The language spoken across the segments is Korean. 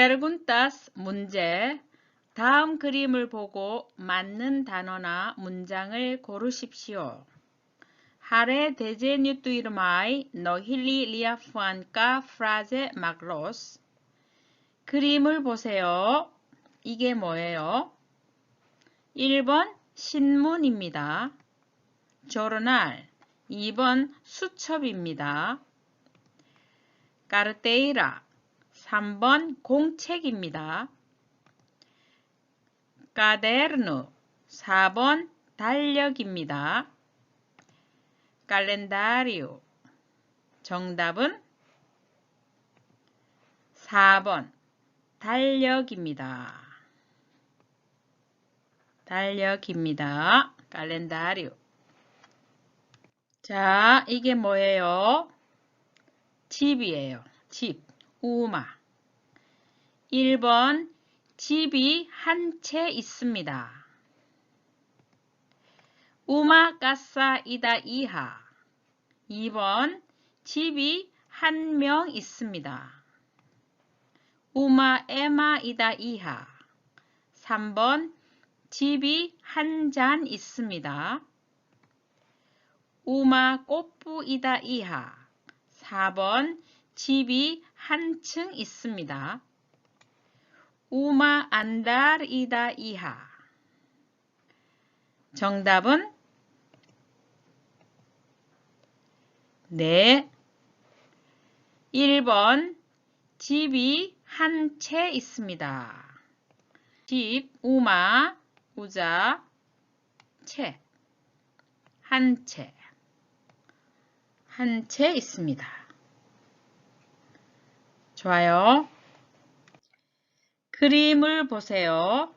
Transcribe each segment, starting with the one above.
베르군타스 문제 다음 그림을 보고 맞는 단어나 문장을 고르십시오. Hare desenho irmai no hili liafuanca frase magros. 그림을 보세요. 이게 뭐예요? 1번 신문입니다. 조르날 2번 수첩입니다. 까르테이라 3번 공책입니다. 까데르누 4번 달력입니다. 칼렌다리오 정답은 4번 달력입니다. 달력입니다. 칼렌다리오 자, 이게 뭐예요? 집이에요. 집, 우마. 1번 집이 한 채 있습니다. 우마 까사 이다 이하 2번 집이 한 명 있습니다. 우마 에마 이다 이하 3번 집이 한 잔 있습니다. 우마 꽃부 이다 이하 4번 집이 한층 있습니다. 우마 안달 이다 이하 정답은 네. 1번 집이 한 채 있습니다. 집, 우마, 우자, 채, 한 채, 한 채 있습니다. 좋아요. 그림을 보세요.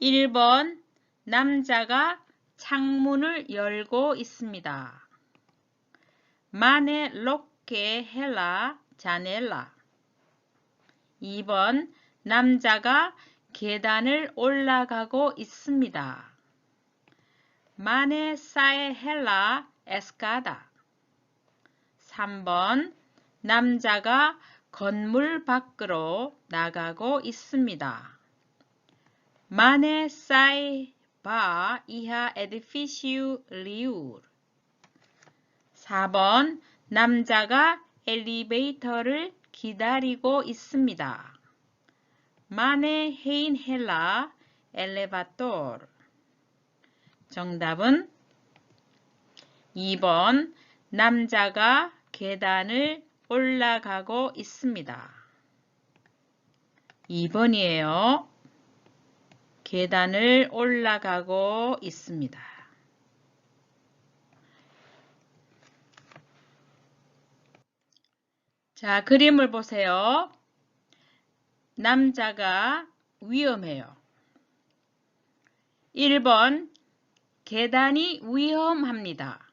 1번 남자가 창문을 열고 있습니다. 마네 로케 헬라 자넬라 2번 남자가 계단을 올라가고 있습니다. 마네 사에 헬라 에스카다 3번 남자가 건물 밖으로 나가고 있습니다. 마네 사이 바 이하 에디피시우 리우르 4번 남자가 엘리베이터를 기다리고 있습니다. 마네 헤인 헬라 엘레바토르 정답은 2번 남자가 계단을 올라가고 있습니다. 2번이에요. 계단을 올라가고 있습니다. 자, 그림을 보세요. 남자가 위험해요. 1번 계단이 위험합니다.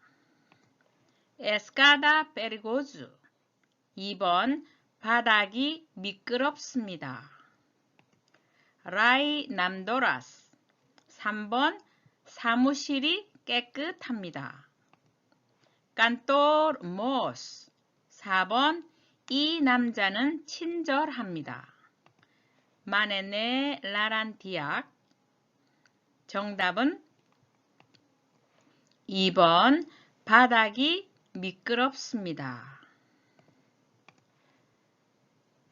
에스카다 페리고즈 2번 바닥이 미끄럽습니다. 라이 남도라스 3번 사무실이 깨끗합니다. 깐토르 모스 4번 이 남자는 친절합니다. 마네네 라란디악 정답은 2번 바닥이 미끄럽습니다.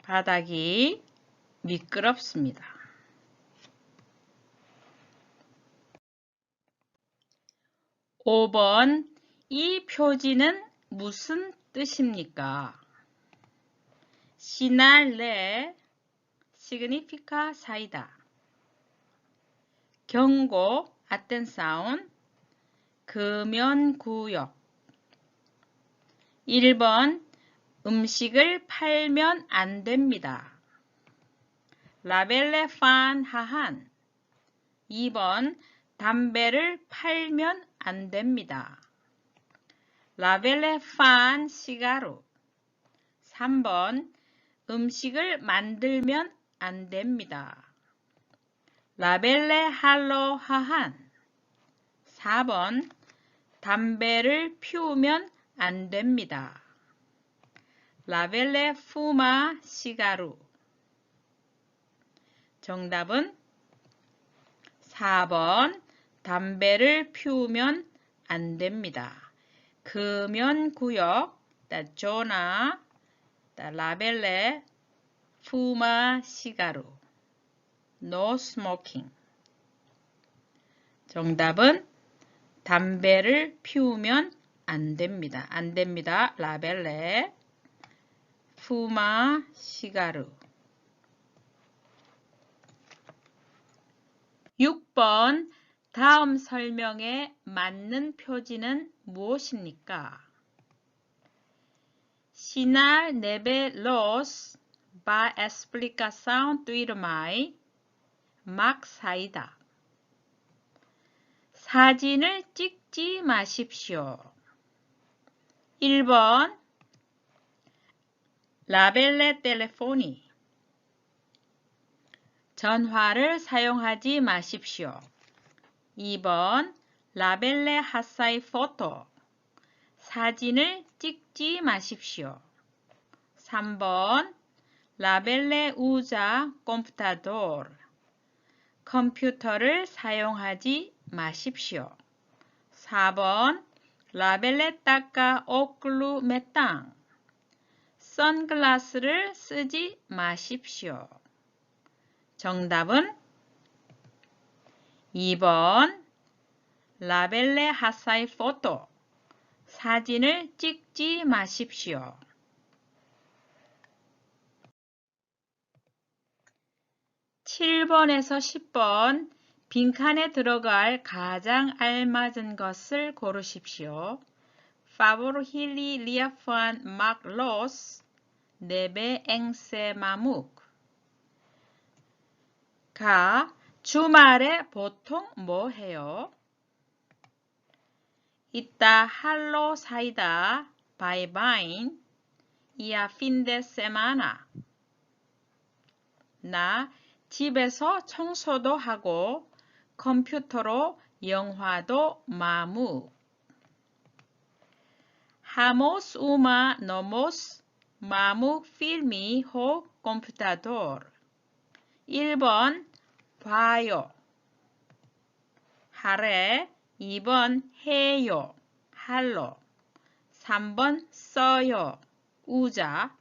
바닥이 미끄럽습니다. 5번이 표지는 무슨 뜻입니까? 시날레 significa 사이다. 경고 atenção 금연구역 1번 음식을 팔면 안 됩니다. 라벨레 판 하한 2번 담배를 팔면 안 됩니다. 라벨레 판 시가루 3번 음식을 만들면 안 됩니다. 라벨레 할로 하한 4번 담배를 피우면 안 됩니다. 라벨레 푸마 시가루 정답은 4번 담배를 피우면 안 됩니다. 금연구역, 조나, 라벨레, 푸마 시가루, no smoking. 정답은 담배를 피우면 안 됩니다. 안 됩니다. 라벨레, 푸마 시가루. 6번 다음 설명에 맞는 표지는 무엇입니까? Neve los va a explicação do irmão 막 사이다. 사진을 찍지 마십시오. 1번 라벨레 텔레포니 전화를 사용하지 마십시오. 2번 라벨레 하사이 포토 사진을 찍지 마십시오. 3번 라벨레 우자 컴퓨타도르 컴퓨터를 사용하지 마십시오. 4번 라벨레 따까 오클루 메땅 선글라스를 쓰지 마십시오. 정답은 2번 라벨레 하사이 포토 사진을 찍지 마십시오. 7번에서 10번 빈칸에 들어갈 가장 알맞은 것을 고르십시오. Favor Hilly Liafan Mark Loss 네베 앵세 마묵. 가 주말에 보통 뭐 해요? 이따 할로 사이다 바이바인 이아 핀데 세마나. 나 집에서 청소도 하고 컴퓨터로 영화도 마무 하모스 우마 노모스 마무 필미 호 컴퓨타도르 1번 봐요. 하래 2번 해요. 할로 3번 써요. 우자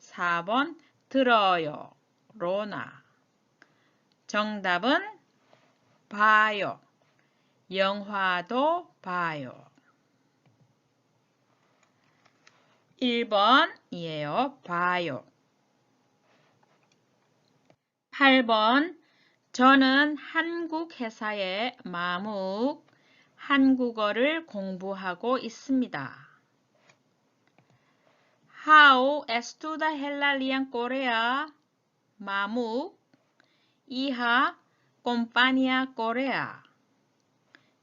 4번 들어요. 로나 정답은 봐요. 영화도 봐요. 1번이에요. 봐요. 8번 저는 한국 회사에 마묵 한국어를 공부하고 있습니다. How estuda Helalian Korea? 마묵 이하 콤파니아 코레아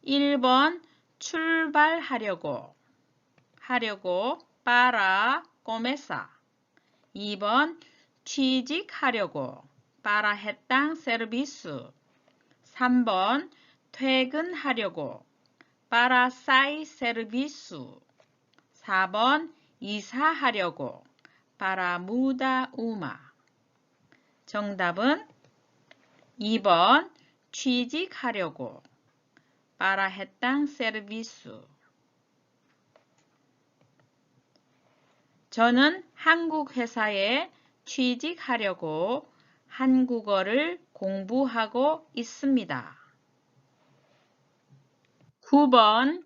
1번 출발하려고 하려고 para comesa 2번 취직하려고 para 해당 서비스 3번 퇴근하려고 para sair serviço 4번 이사하려고 para muda uma 정답은 2번 취직하려고 para 해당 서비스 저는 한국 회사에 취직하려고 한국어를 공부하고 있습니다. 9번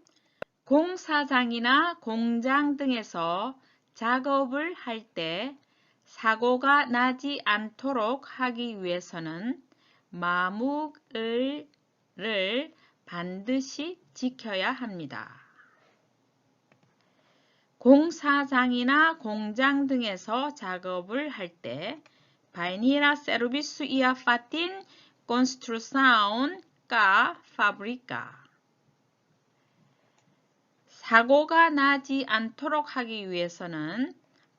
공사장이나 공장 등에서 작업을 할 때 사고가 나지 않도록 하기 위해서는 마묵을 반드시 지켜야 합니다. 공사장이나 공장 등에서 작업을 할때 Pioneira Serviço e a Fatin Construção 가 Fabrica 사고가 나지 않도록 하기 위해서는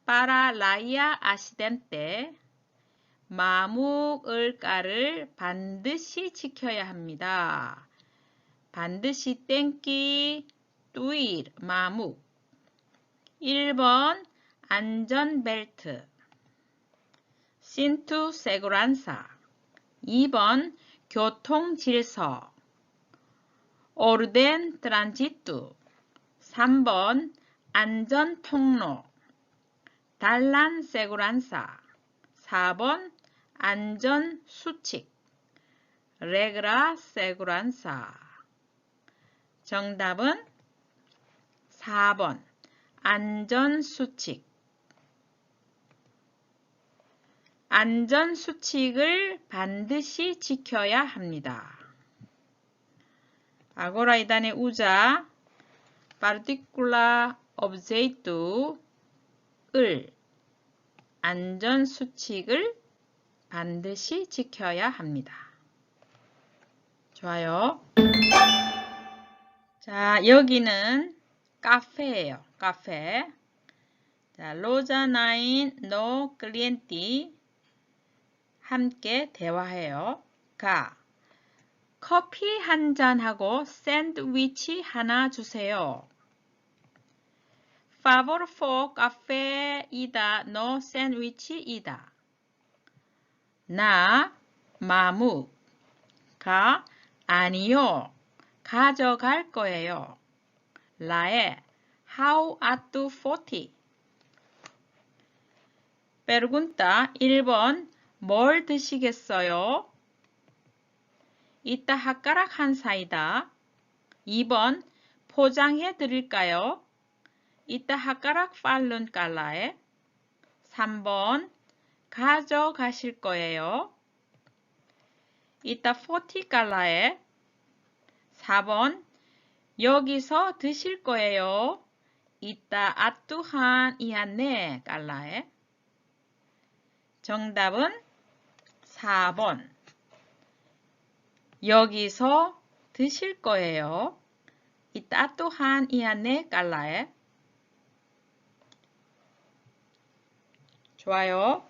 para la accidente 마묵을가를 반드시 지켜야 합니다. 반드시 땡기 뚜일 마묵 1번 안전벨트 신투 세구란사 2번 교통 질서 orden tránsito 3번 안전 통로 달란 seguranza 4번 안전 수칙 regla seguranza 정답은 4번 안전 수칙 안전 수칙을 반드시 지켜야 합니다. 아고라 이단의 우자 particular object을 안전 수칙을 반드시 지켜야 합니다. 좋아요. 자, 여기는 카페예요. 카페. 자, 로자 나인 노 클리엔티 함께 대화해요. 가. 커피 한 잔하고 샌드위치 하나 주세요. Favor for cafe이다. no 샌드위치이다. 나 마무 가 아니요. 가져갈 거예요. 라에 How are you 40? Pregunta 1번 뭘 드시겠어요? 이따 핫가락 한 사이다. 2번 포장해 드릴까요? 이따 핫가락 팔룬 깔라에. 3번 가져가실 거예요. 이따 포티 깔라에. 4번 여기서 드실 거예요. 이따 아뚜한 이한네 깔라에. 정답은 4번. 여기서 드실 거예요. 이따 또한 이 안에 깔라에. 좋아요.